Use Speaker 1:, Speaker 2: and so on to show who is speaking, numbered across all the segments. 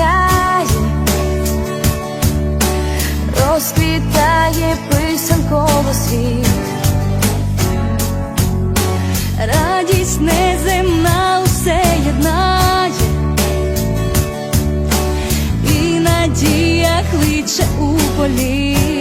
Speaker 1: сяє, розквітає писанково світ. Радість неземна усе єднає, і надія кличе у політ.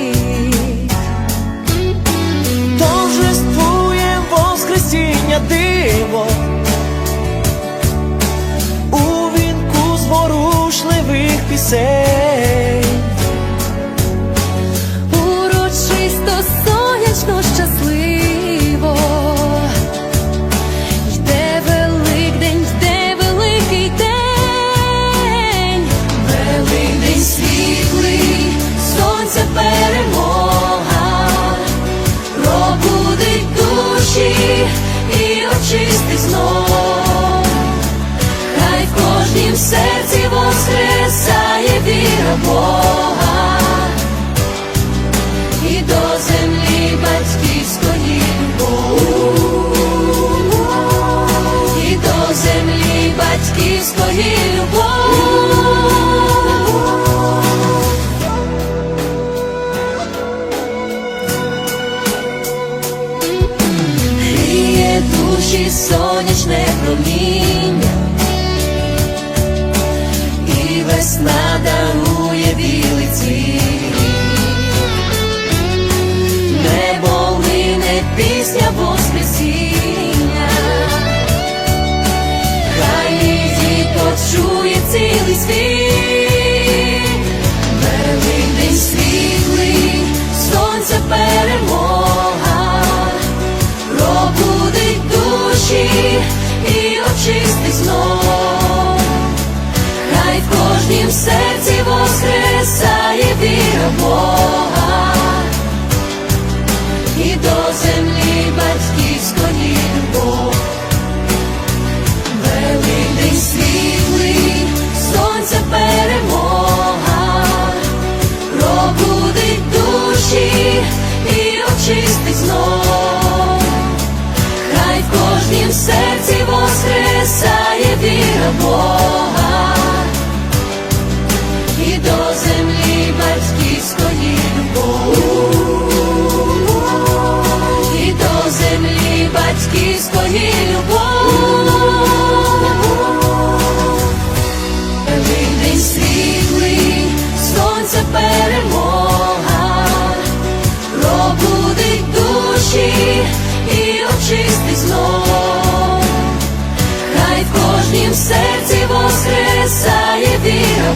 Speaker 1: Батьківської любов. Гріє душі сонячне проміння, і весна дарує білий цвіт. Небо лине пісня цілий світ, серці воскресає віра Бога і до землі батьківської любов, і до землі батьківської любов.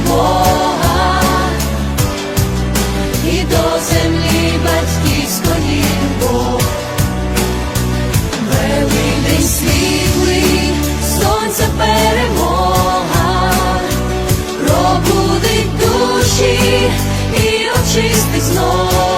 Speaker 1: Бога і до землі батьківської Бог. Великий світлий, сонце перемога, пробудить душі і очистить знов.